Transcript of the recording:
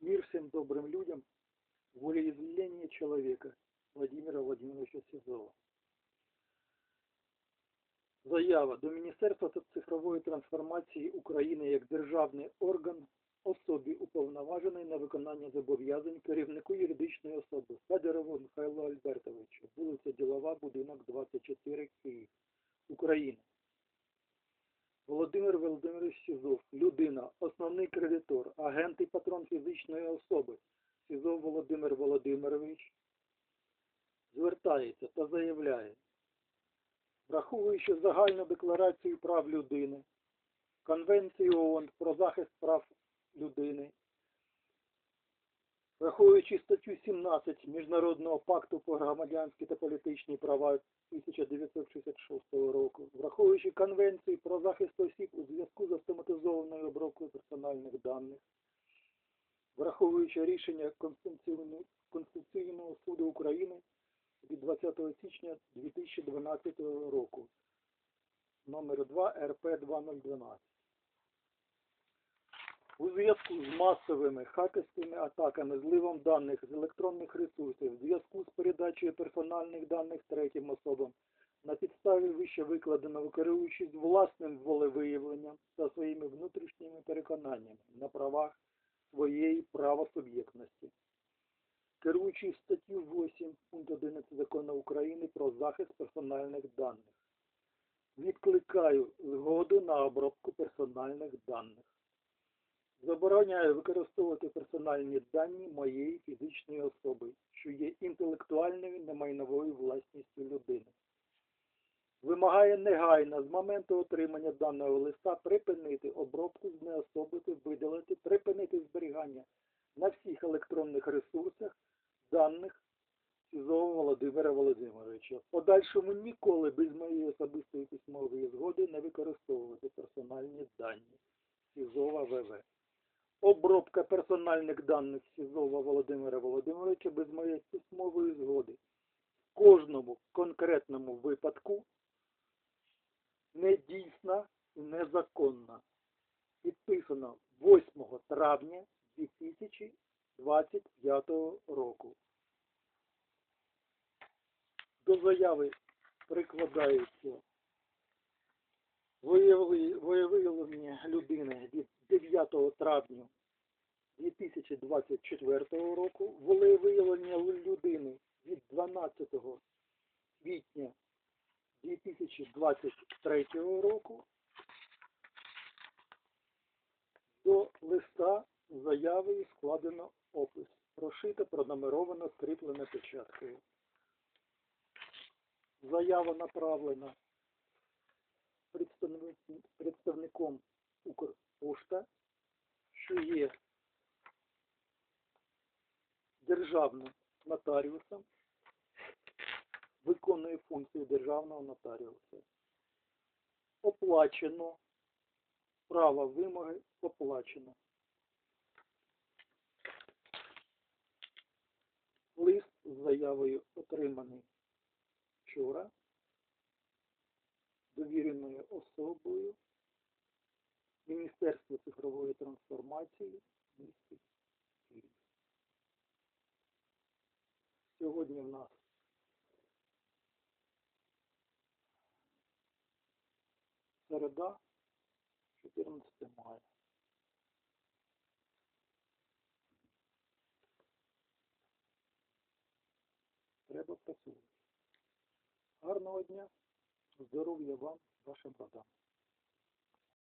Мир всем добрым людям, волеизъявление человека Владимира Владимировича Сизова. Заява до Міністерства цифрової трансформації України як державний орган особі уповноваженої на виконання зобов'язань керівнику юридичної особи Федорову Михайлу Альбертовичу, вулиця Ділова, будинок 24, Київ, Україна. Володимир Володимирович Сізов, людина, основний кредитор, агент і патрон фізичної особи. Сізов Володимир Володимирович звертається та заявляє, враховуючи загальну декларацію прав людини, Конвенцію ООН про захист прав людини, враховуючи статтю 17 Міжнародного пакту про громадянські та політичні права 1966 року, Конвенцію про захист осіб у зв'язку з автоматизованою обробкою персональних даних, враховуючи рішення Конституційного суду України від 20 січня 2012 року, номер 2 РП 2012. У зв'язку з масовими хакерськими атаками, зливом даних з електронних ресурсів, в зв'язку з передачею персональних даних третім особам, на підставі вище викладеного, керуючись власним волевиявленням та своїми внутрішніми переконаннями на правах своєї правосуб'єктності. Керуючись статтю 8 пункт 11 Закону України про захист персональних даних. Відкликаю згоду на обробку персональних даних. Забороняю використовувати персональні дані моєї фізичної особи, що є інтелектуальною немайновою власністю. Вимагає негайно з моменту отримання даного листа припинити обробку, знеособити, видалити, припинити зберігання на всіх електронних ресурсах даних Сізова Володимира Володимировича. В подальшому ніколи без моєї особистої письмової згоди не використовувати персональні дані Сізова ВВ. Обробка персональних даних Сізова Володимира Володимировича без моєї письмової згоди в кожному конкретному випадку недійсна і незаконна. Підписано 8 травня 2025 року. До заяви прикладається виявли- виявлення людини від 9 травня 2024 року, волевиявлення людини від 12 квітня 2023 року до листа з заявою складено опис. Прошито, пронумеровано, скріплено печаткою. Заява направлена представником Укрпошта, що є державним нотаріусом, виконує функцію державного нотаріуса. Оплачено. Право вимоги оплачено. Лист з заявою отриманий вчора довіреною особою Міністерства цифрової трансформації місті. Сьогодні в нас середа, 14 мая. Треба працювати. Гарного дня, здоров'я вам, вашим родам.